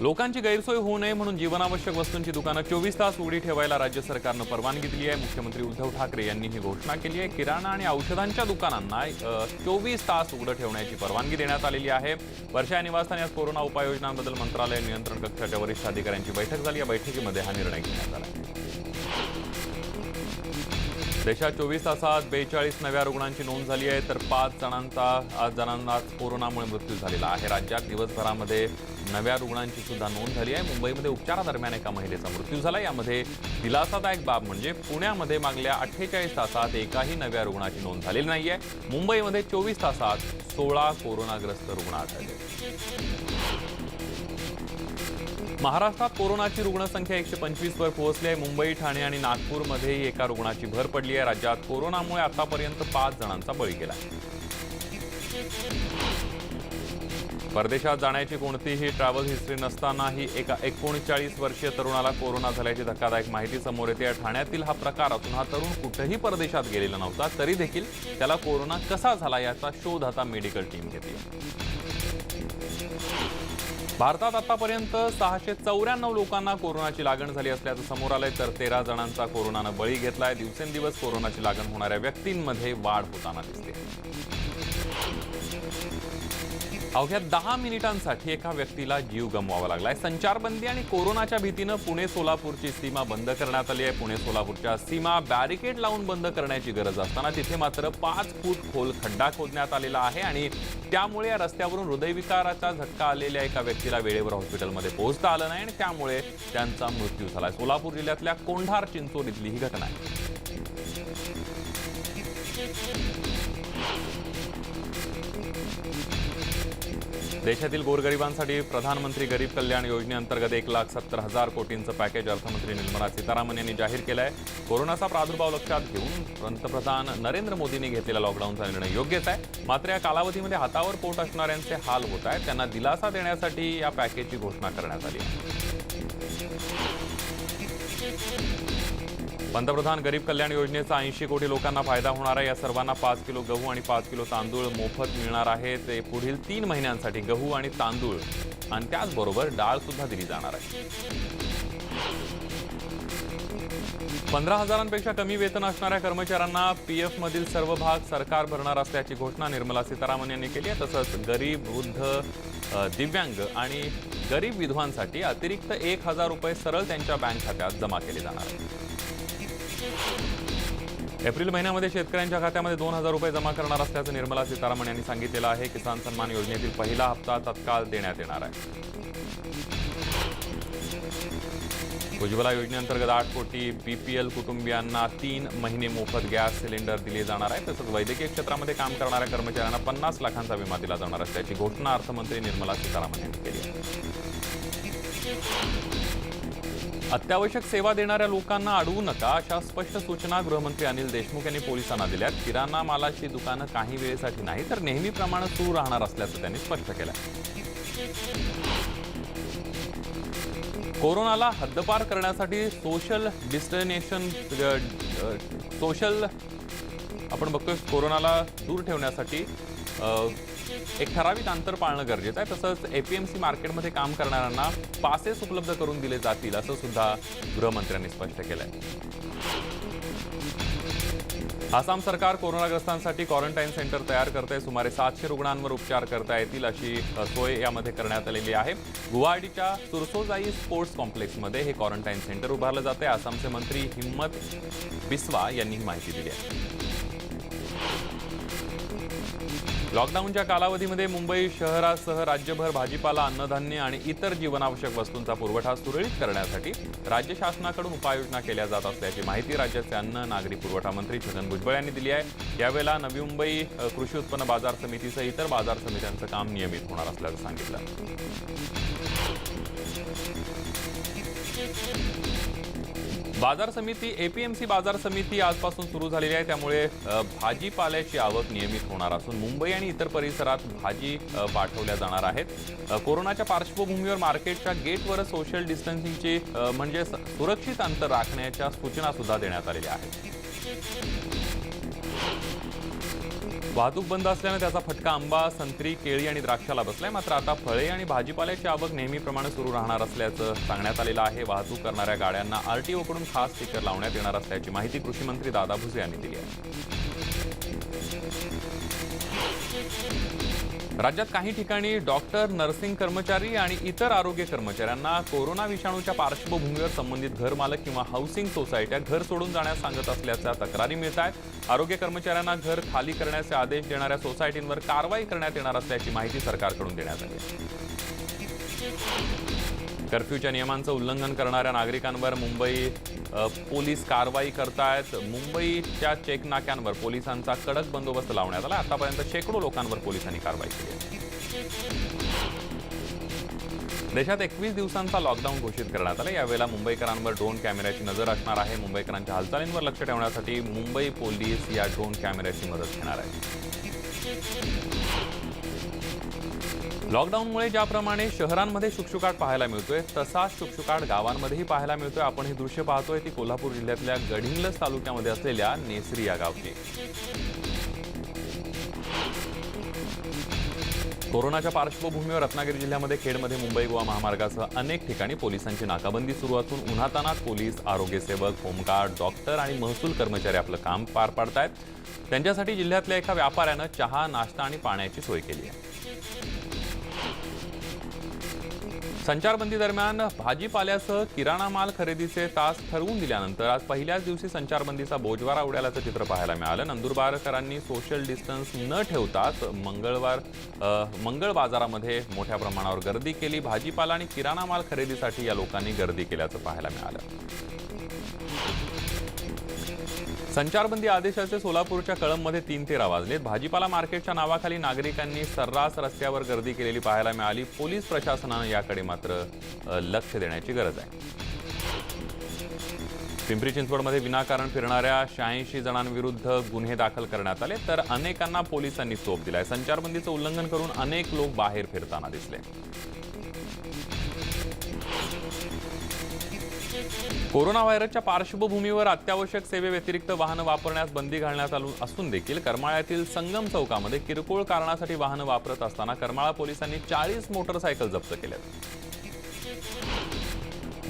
लोकांची गैरसोय होऊ नये म्हणून जीवनावश्यक वस्तूंची दुकानं चोवीस तास उघडी ठेवायला राज्य सरकारनं परवानगी दिली आहे. मुख्यमंत्री उद्धव ठाकरे यांनी ही घोषणा केली आहे. किराणा आणि औषधांच्या दुकानांना चोवीस तास उघडं ठेवण्याची परवानगी देण्यात आलेली आहे. वर्षा या निवासस्थानी आज कोरोना उपाययोजनांबद्दल मंत्रालय नियंत्रण कक्षाच्या वरिष्ठ अधिकाऱ्यांची बैठक झाली. या बैठकीमध्ये हा निर्णय घेण्यात आला आहे. देशात चोवीस तासात बेचाळीस नव्या रुग्णांची नोंद झाली आहे. तर पाच जणांचा आज जणांना कोरोनामुळे मृत्यू झालेला आहे. राज्यात दिवसभरामध्ये नव्या रुग्णांची सुद्धा नोंद झाली आहे. मुंबईमध्ये उपचारादरम्यान एका महिलेचा मृत्यू झाला. यामध्ये दिलासादायक बाब म्हणजे पुण्यामध्ये मागल्या अठ्ठेचाळीस तासात एकाही नव्या रुग्णाची नोंद झालेली नाही आहे मुंबईमध्ये चोवीस तासात सोळा कोरोनाग्रस्त रुग्ण आढळले. महाराष्ट्रात कोरोनाची रुग्णसंख्या एकशे पंचवीसवर पोहोचली आहे. मुंबई ठाणे आणि नागपूरमध्येही एका रुग्णाची भर पडली आहे. राज्यात कोरोनामुळे आतापर्यंत पाच जणांचा बळी गेला. परदेशात जाण्याची कोणतीही ट्रॅव्हल हिस्ट्री नसतानाही एका एकोणचाळीस वर्षीय तरुणाला कोरोना झाल्याची धक्कादायक माहिती समोर येते. ठाण्यातील हा प्रकार असून हा तरुण कुठेही परदेशात गेलेला नव्हता तरी देखील त्याला कोरोना कसा झाला याचा शोध आता मेडिकल टीम घेते भारतात आतापर्यंत सहाशे चौऱ्याण्णव लोकांना कोरोनाची लागण झाली असल्याचं समोर आलंय तर तेरा जणांचा कोरोनानं बळी घेतलाय. दिवसेंदिवस कोरोनाची लागण होणाऱ्या व्यक्तींमध्ये वाढ होताना दिसते. अवघ्या दहा मिनिटांसाठी एका व्यक्तीला जीव गमवावा लागलाय. संचारबंदी आणि कोरोनाच्या भीतीनं पुणे सोलापूरची सीमा बंद करण्यात आली आहे. पुणे सोलापूरच्या सीमा बॅरिकेड लावून बंद करण्याची गरज असताना तिथे मात्र पाच फूट खोल खड्डा खोदण्यात आलेला आहे आणि त्यामुळे या रस्त्यावरून हृदयविकाराचा झटका आलेल्या एका व्यक्तीला वेळेवर हॉस्पिटलमध्ये पोहोचता आलं नाही आणि त्यामुळे त्यांचा मृत्यू झाला सोलापूर जिल्ह्यातल्या कोंढार चिंचोलीतली ही घटना आहे. देशातील गोरगरिबांसाठी प्रधानमंत्री गरीब कल्याण योजनेअंतर्गत एक लाख सत्तर हजार कोटींचं पॅकेज अर्थमंत्री निर्मला सीतारामन यांनी जाहीर केलं आहे कोरोनाचा प्रादुर्भाव लक्षात घेऊन पंतप्रधान नरेंद्र मोदींनी घेतलेला लॉकडाऊनचा निर्णय योग्यच आहे. मात्र या कालावधीमध्ये हातावर पोट असणाऱ्यांचे हाल होत आहेत. त्यांना दिलासा देण्यासाठी या पॅकेजची घोषणा करण्यात आली आहे. पंतप्रधान गरीब कल्याण योजनेचा ऐंशी कोटी लोकांना फायदा होणार आहे. या सर्वांना पाच किलो गहू आणि पाच किलो तांदूळ मोफत मिळणार आहे. ते पुढील तीन महिन्यांसाठी गहू आणि तांदूळ आणि त्याचबरोबर डाळ सुद्धा दिली जाणार आहे. पंधरा हजारांपेक्षा कमी वेतन असणाऱ्या कर्मचाऱ्यांना पी एफमधील सर्व भाग सरकार भरणार असल्याची घोषणा निर्मला सीतारामन यांनी केली आहे. तसंच गरीब वृद्ध दिव्यांग आणि गरीब विधवांसाठी अतिरिक्त एक हजार रुपये सरळ त्यांच्या बँक खात्यात जमा केले जाणार आहेत. एप्रिल महिन्यामध्ये शेतकऱ्यांच्या खात्यामध्ये दोन हजार रुपये जमा करणार असल्याचं निर्मला सीतारामन यांनी सांगितलेलं आहे. किसान सन्मान योजनेतील पहिला हप्ता तत्काळ देण्यात येणार आहे. उज्ज्वला योजनेअंतर्गत आठ कोटी बीपीएल कुटुंबियांना तीन महिने मोफत गॅस सिलेंडर दिले जाणार आहे. तसंच वैद्यकीय क्षेत्रामध्ये काम करणाऱ्या कर्मचाऱ्यांना पन्नास लाखांचा विमा दिला जाणार असल्याची घोषणा अर्थमंत्री निर्मला सीतारामन यांनी केली आहे. अत्यावश्यक सेवा देणाऱ्या लोकांना अडवू नका अशा स्पष्ट सूचना गृहमंत्री अनिल देशमुख यांनी पोलिसांना दिल्यात. किराणा मालाची दुकानं काही वेळेसाठी नाही तर नेहमीप्रमाणे सुरू राहणार असल्याचं त्यांनी स्पष्ट केलं कोरोनाला हद्दपार करण्यासाठी सोशल डिस्टनेशन सोशल आपण बघतोय कोरोनाला दूर ठेवण्यासाठी एक ठराविक अंतर पाळणं गरजेचं आहे. तसंच एपीएमसी मार्केटमध्ये काम करणाऱ्यांना पासेस उपलब्ध करून दिले जातील असं सुद्धा गृहमंत्र्यांनी स्पष्ट केलंय. आसाम सरकार कोरोनाग्रस्तांसाठी क्वारंटाईन सेंटर तयार करत आहे सुमारे सातशे रुग्णांवर उपचार करता येतील अशी सोय यामध्ये करण्यात आलेली आहे. गुवाहाटीच्या सुरसोजाई स्पोर्ट्स कॉम्प्लेक्समध्ये हे क्वारंटाईन सेंटर उभारलं जाते आसामचे मंत्री हिम्मत बिस्वा यांनी ही माहिती दिली आहे. लॉकडाऊनच्या कालावधीमध्ये मुंबई शहरासह राज्यभर भाजीपाला अन्नधान्य आणि इतर जीवनावश्यक वस्तूंचा पुरवठा सुरळीत करण्यासाठी राज्य शासनाकडून उपाययोजना केल्या जात असल्याची माहिती राज्याचे अन्न नागरी पुरवठा मंत्री छगन भुजबळ यांनी दिली आहे. यावेळेला नवी मुंबई कृषी उत्पन्न बाजार समितीसह इतर बाजार समित्यांचं काम नियमित होणार असल्याचं सांगितलं. बाजार समिती एपीएमसी बाजार समिती आजपासून सुरू झालेली आहे. त्यामुळे भाजीपाल्याची आवक नियमित होणार असून मुंबई आणि इतर परिसरात भाजी पाठवल्या जाणार आहेत. कोरोनाच्या पार्श्वभूमीवर मार्केटच्या गेटवर सोशल डिस्टन्सिंगची म्हणजे सुरक्षित अंतर राखण्याच्या सूचना सुद्धा देण्यात आलेल्या आहेत. वाहतूक बंद असल्यानं त्याचा फटका आंबा संत्री केळी आणि द्राक्षाला बसलाय. मात्र आता फळे आणि भाजीपाल्याची आवक नेहमीप्रमाणे सुरू राहणार असल्याचं सांगण्यात आलेलं आहे. वाहतूक करणाऱ्या गाड्यांना आरटीओकडून खास स्टिकर लावण्यात येणार असल्याची माहिती कृषी मंत्री दादा भुसे यांनी दिली आहे. राज्यात काही ठिकाणी डॉक्टर नर्सिंग कर्मचारी आणि इतर आरोग्य कर्मचाऱ्यांना कोरोना विषाणूच्या पार्श्वभूमीवर संबंधित घरमालक किंवा हाऊसिंग सोसायट्या घर सोडून जाण्यास सांगत असल्याच्या तक्रारी मिळत आहेत आरोग्य कर्मचाऱ्यांना घर खाली करण्याचे आदेश देणाऱ्या सोसायटींवर कारवाई करण्यात येणार असल्याची माहिती सरकारकडून देण्यात आली आहे. कर्फ्यूच्या नियमांचं उल्लंघन करणाऱ्या नागरिकांवर मुंबई पोलीस कारवाई करतायत. मुंबईच्या चेक नाक्यांवर पोलिसांचा कडक बंदोबस्त लावण्यात आला. आतापर्यंत शेकडो लोकांवर पोलिसांनी कारवाई केली आहे. देशात एकवीस दिवसांचा लॉकडाऊन घोषित करण्यात आला. यावेळेला मुंबईकरांवर ड्रोन कॅमेऱ्याची नजर असणार आहे. मुंबईकरांच्या हालचालींवर लक्ष ठेवण्यासाठी मुंबई पोलीस या ड्रोन कॅमेऱ्याची मदत घेणार आहे लॉकडाऊनमुळे ज्याप्रमाणे शहरांमध्ये शुकशुकाट पाहायला मिळतोय तसाच शुकशुकाट गावांमध्येही पाहायला मिळतोय. आपण ही दृश्य पाहतोय ती कोल्हापूर जिल्ह्यातल्या गडिंग्लज तालुक्यामध्ये असलेल्या नेसरी या गावची. कोरोनाच्या पार्श्वभूमीवर रत्नागिरी जिल्ह्यामध्ये खेडमध्ये मुंबई गोवा महामार्गासह अनेक ठिकाणी पोलिसांची नाकाबंदी सुरू असून उन्हातानात पोलीस आरोग्यसेवक होमगार्ड डॉक्टर आणि महसूल कर्मचारी आपलं काम पार पाडतायत. त्यांच्यासाठी जिल्ह्यातल्या एका व्यापाऱ्यानं चहा नाश्ता आणि पाण्याची सोय केली आहे. संचारबंदी दरम्यान भाजीपाल्यासह किराणा माल खरेदीचे तास ठरवून दिल्यानंतर आज पहिल्याच दिवशी संचारबंदीचा बोजवारा उडाल्याचं चित्र पाहायला मिळालं. नंदुरबारकरांनी सोशल डिस्टन्स न ठेवताच मंगळवार मंगळ बाजारामध्ये मोठ्या प्रमाणावर गर्दी केली. भाजीपाला आणि किराणा माल खरेदीसाठी या लोकांनी गर्दी केल्याचं पाहायला मिळालं. संचारबंदी आदेशाचे सोलापूरच्या कळंबमध्ये तीन तेरा वाजलेत. भाजीपाला मार्केटच्या नावाखाली नागरिकांनी सर्रास रस्त्यावर गर्दी केलेली पाहायला मिळाली. पोलीस प्रशासनानं याकडे मात्र लक्ष देण्याची गरज आहे. पिंपरी चिंचवडमध्ये विनाकारण फिरणाऱ्या शहाऐंशी जणांविरुद्ध गुन्हे दाखल करण्यात आले तर अनेकांना पोलिसांनी चोप दिलाय. संचारबंदीचं उल्लंघन करून अनेक लोक बाहेर फिरताना दिसले. कोरोना व्हायरसच्या पार्श्वभूमीवर अत्यावश्यक सेवेव्यतिरिक्त वाहनं वापरण्यास बंदी घालण्यात आली असून देखील करमाळ्यातील संगम चौकामध्ये किरकोळ कारणासाठी वाहनं वापरत असताना करमाळा पोलिसांनी चाळीस मोटरसायकल जप्त केल्यात.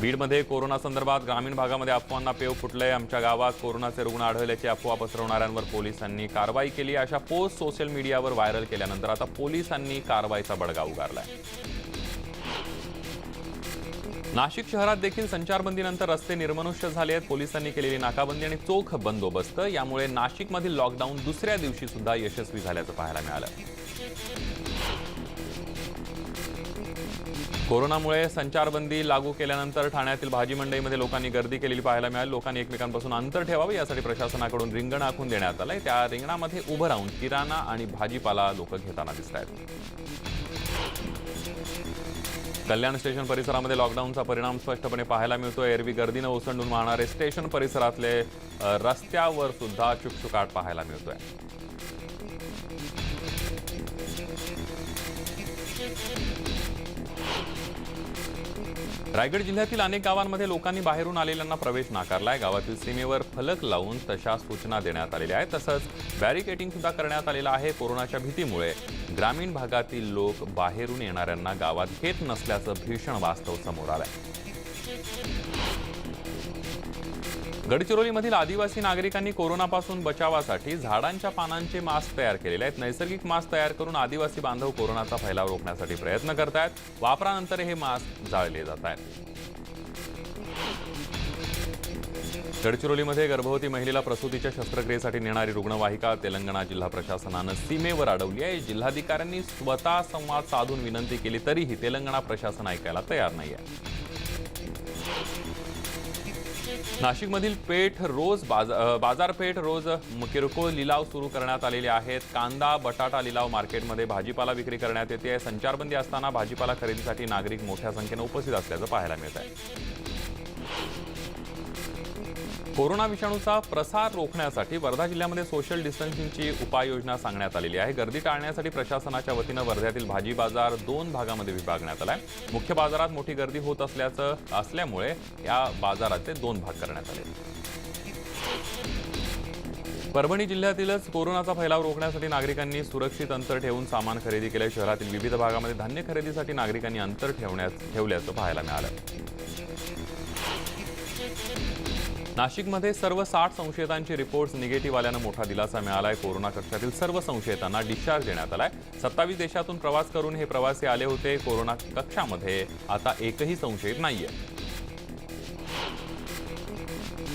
बीडमध्ये कोरोना संदर्भात ग्रामीण भागामध्ये अफवांना पेव फुटलंय. आमच्या गावात कोरोनाचे रुग्ण आढळल्याची अफवा पसरवणाऱ्यांवर पोलिसांनी कारवाई केली. अशा पोस्ट सोशल मीडियावर व्हायरल केल्यानंतर आता पोलिसांनी कारवाईचा बडगा उगारलाय. नाशिक शहरात देखील संचारबंदीनंतर रस्ते निर्मनुष्य झाले आहेत. पोलिसांनी केलेली नाकाबंदी आणि चोख बंदोबस्त. यामुळे नाशिकमधील लॉकडाऊन दुसऱ्या दिवशी सुद्धा यशस्वी झाल्याचं पाहायला मिळालं. कोरोनामुळे संचारबंदी लागू केल्यानंतर ठाण्यातील भाजी मंडईमध्ये लोकांनी गर्दी केलेली पाहायला मिळाली. लोकांनी एकमेकांपासून अंतर ठेवावं यासाठी प्रशासनाकडून रिंगण आखून देण्यात आलंय. त्या रिंगणामध्ये उभं राहून किराणा आणि भाजीपाला लोक घेताना दिसत आहेत कल्याण स्टेशन परिसरामध्ये लॉकडाऊनचा परिणाम स्पष्टपणे पाहायला मिळतो एरवी गर्दीनं ओसंडून वाहणारे स्टेशन परिसरातले रस्त्यावर सुद्धा चुकचुकाट पाहायला मिळतोय. रायगड जिल्ह्यातील अनेक गावांमध्ये लोकांनी बाहेरून आलेल्यांना प्रवेश नाकारलाय. गावातील सीमेवर फलक लावून तशा सूचना देण्यात आलेल्या आहेत. तसंच बॅरिकेटिंग सुद्धा करण्यात आलेलं आहे कोरोनाच्या भीतीमुळे. ग्रामीण भागातील लोक बाहेरून येणाऱ्यांना गावात घेत नसल्याचं भीषण वास्तव समोर आलंय. गडचिरोलीमधील आदिवासी नागरिकांनी कोरोनापासून बचावासाठी झाडांच्या पानांचे मास्क तयार केलेले आहेत. नैसर्गिक मास्क तयार करून आदिवासी बांधव कोरोनाचा फैलाव रोखण्यासाठी प्रयत्न करतायत. वापरानंतर हे मास्क जाळले जात आहेत गडचिरोलीमध्ये गर्भवती महिलेला प्रसूतीच्या शस्त्रक्रियेसाठी नेणारी रुग्णवाहिका तेलंगणा जिल्हा प्रशासनानं सीमेवर अडवली आहे. जिल्हाधिकाऱ्यांनी स्वतः संवाद साधून विनंती केली तरीही तेलंगणा प्रशासन ऐकायला तयार नाही आहे नाशिकमधील पेठ रोज बाजा- बाजारपेठ रोज किरकोळ लिलाव सुरू करण्यात आलेले आहेत. कांदा बटाटा लिलाव मार्केटमध्ये भाजीपाला विक्री करण्यात येते. संचारबंदी असताना भाजीपाला खरेदीसाठी नागरिक मोठ्या संख्येनं उपस्थित असल्याचं पाहायला मिळत आहे कोरोना विषाणूचा प्रसार रोखण्यासाठी वर्धा जिल्ह्यामध्ये सोशल डिस्टन्सिंगची उपाययोजना सांगण्यात आलेली आहे. गर्दी टाळण्यासाठी प्रशासनाच्या वतीनं वर्ध्यातील भाजी बाजार दोन भागामध्ये विभागण्यात आलाय. मुख्य बाजारात मोठी गर्दी होत असल्याचं असल्यामुळे या बाजाराचे दोन भाग करण्यात आले. परभणी जिल्ह्यातीलच कोरोनाचा फैलाव रोखण्यासाठी नागरिकांनी सुरक्षित अंतर ठेवून सामान खरेदी केले शहरातील विविध भागामध्ये धान्य खरेदीसाठी नागरिकांनी अंतर ठेवण्यास ठेवल्याचं पाहायला मिळालं. नाशिकमध्ये सर्व साठ संशयितांचे रिपोर्ट्स निगेटिव्ह आल्यानं मोठा दिलासा मिळालाय. कोरोना कक्षातील सर्व संशयितांना डिस्चार्ज देण्यात आलाय. सत्तावीस देशातून प्रवास करून हे प्रवासी आले होते. कोरोना कक्षामध्ये आता एकही संशयित नाहीये.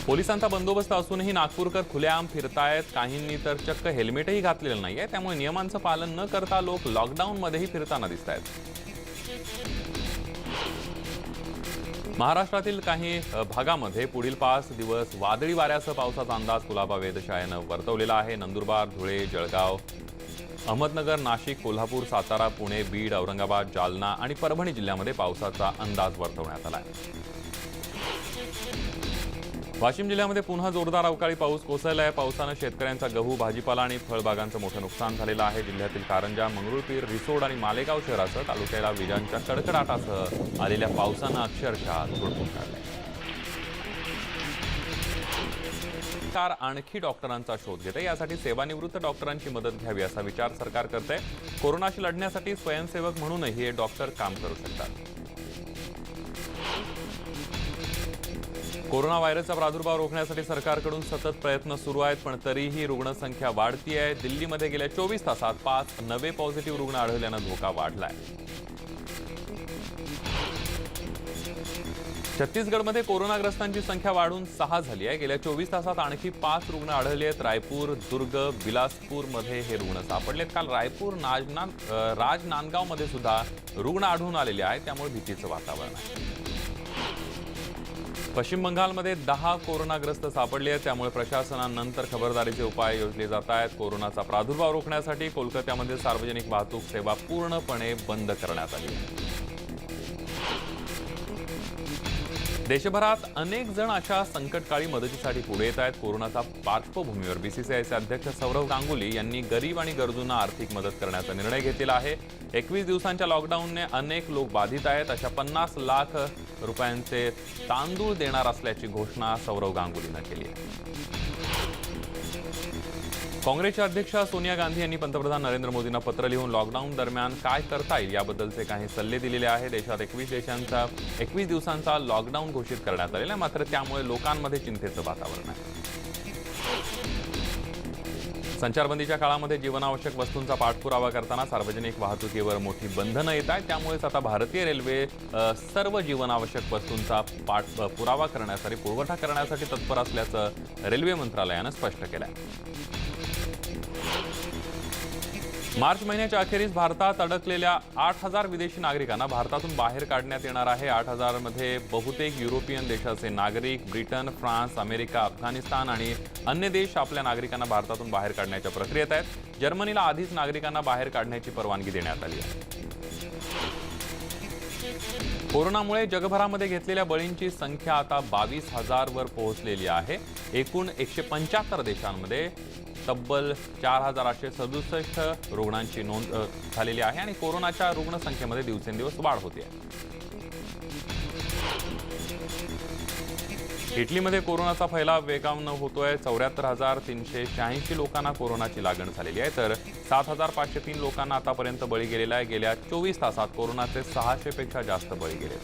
पोलिसांचा बंदोबस्त असूनही नागपूरकर खुलेआम फिरतायत. काहींनी तर चक्क हेल्मेटही घातलेलं नाहीये. त्यामुळे नियमांचं पालन न करता लोक लॉकडाऊनमध्येही फिरताना दिसत आहेत महाराष्ट्रातील काही भागामध्ये पुढील पाच दिवस वादळी वाऱ्यासह पावसाचा अंदाज कुलाबा वेधशाळेनं वर्तवलेला आहे. नंदुरबार धुळे जळगाव अहमदनगर नाशिक कोल्हापूर सातारा पुणे बीड औरंगाबाद जालना आणि परभणी जिल्ह्यामध्ये पावसाचा अंदाज वर्तवण्यात आला आहे. वाशिम जिल्ह्यामध्ये पुन्हा जोरदार अवकाळी पाऊस कोसळला आहे पावसानं शेतकऱ्यांचा गहू भाजीपाला आणि फळबागांचं मोठं नुकसान झालेलं आहे. जिल्ह्यातील कारंजा मंगरुळपीर रिसोड आणि मालेगाव शहरासह तालुक्याला विजांच्या कडकडाटासह आलेल्या पावसानं अक्षरशः झोडपून काढलंय. सरकार आणखी डॉक्टरांचा शोध घेते. यासाठी सेवानिवृत्त डॉक्टरांची मदत घ्यावी असा विचार सरकार करते कोरोनाशी लढण्यासाठी स्वयंसेवक म्हणूनही हे डॉक्टर काम करू शकतात. कोरोना व्हायरसचा प्रादुर्भाव रोखण्यासाठी सरकारकडून सतत प्रयत्न सुरू आहेत पण तरीही रुग्णसंख्या वाढती आहे दिल्लीमध्ये गेल्या चोवीस तासात पाच नवे पॉझिटिव्ह रुग्ण आढळल्यानं धोका वाढलाय. छत्तीसगडमध्ये कोरोनाग्रस्तांची संख्या वाढून सहा झाली आहे. गेल्या चोवीस तासात आणखी पाच रुग्ण आढळले आहेत. रायपूर दुर्ग बिलासपूरमध्ये हे रुग्ण सापडलेत. काल रायपूर नाजनान राजनांदगावमध्ये सुद्धा रुग्ण आढळून आलेले आहेत. त्यामुळे भीतीचं वातावरण आहे. पश्चिम बंगालमध्ये दहा कोरोनाग्रस्त सापडले आहेत. त्यामुळे प्रशासनानंतर खबरदारीचे उपाय योजले जात आहेत. कोरोनाचा प्रादुर्भाव रोखण्यासाठी कोलकात्यामध्ये सार्वजनिक वाहतूक सेवा पूर्णपणे बंद करण्यात आली. देशभरात अनेक जण अशा संकटकाळी मदतीसाठी पुढे येत आहेत. कोरोनाच्या पार्श्वभूमीवर बीसीसीआयचे अध्यक्ष सौरव गांगुली यांनी गरीब आणि गरजूंना आर्थिक मदत करण्याचा निर्णय घेतलेला आहे. एकवीस दिवसांच्या लॉकडाऊनने अनेक लोक बाधित आहेत. अशा पन्नास लाख रुपयांचे तांदूळ देणार असल्याची घोषणा सौरव गांगुलीनं केली आहे. काँग्रेसच्या अध्यक्षा सोनिया गांधी यांनी पंतप्रधान नरेंद्र मोदींना पत्र लिहून लॉकडाऊन दरम्यान काय करता येईल याबद्दलचे काही सल्ले दिलेले आहे देशात एकवीस देशांचा एकवीस दिवसांचा लॉकडाऊन घोषित करण्यात आलेला आहे. मात्र त्यामुळे लोकांमध्ये चिंतेचं वातावरण आहे. संचारबंदीच्या काळामध्ये जीवनावश्यक वस्तूंचा पाठपुरावा करताना सार्वजनिक वाहतुकीवर मोठी बंधनं येत आहेत. त्यामुळेच आता भारतीय रेल्वे सर्व जीवनावश्यक वस्तूंचा पाठ पुरावा करण्यासाठी पुरवठा करण्यासाठी तत्पर असल्याचं रेल्वे मंत्रालयानं स्पष्ट केलं आहे मार्च महिन्याच्या अखेरीस भारतात अडकलेल्या आठ हजार विदेशी नागरिकांना भारतातून बाहेर काढण्यात येणार आहे. आठ हजारमध्ये बहुतेक युरोपियन देशाचे नागरिक ब्रिटन फ्रान्स अमेरिका अफगाणिस्तान आणि अन्य देश आपल्या नागरिकांना भारतातून बाहेर काढण्याच्या प्रक्रियेत आहेत. जर्मनीला आधीच नागरिकांना बाहेर काढण्याची परवानगी देण्यात आली आहे. कोरोनामुळे जगभरामध्ये घेतलेल्या बळींची संख्या आता बावीस हजारवर पोहोचलेली आहे. एकूण एकशे पंच्याहत्तर देशांमध्ये तब्बल चार हजार आठशे सदुसष्ट रुग्णांची नोंद झालेली आहे आणि कोरोनाच्या रुग्णसंख्येमध्ये दिवसेंदिवस वाढ होते. इटलीमध्ये कोरोनाचा फैलाव वेगानं होतोय. चौऱ्याहत्तर हजार तीनशे शहाऐंशी लोकांना कोरोनाची लागण झालेली आहे. तर सात हजार पाचशे तीन लोकांना आतापर्यंत बळी गेलेला आहे. गेल्या चोवीस तासात कोरोनाचे सहाशेपेक्षा जास्त बळी गेले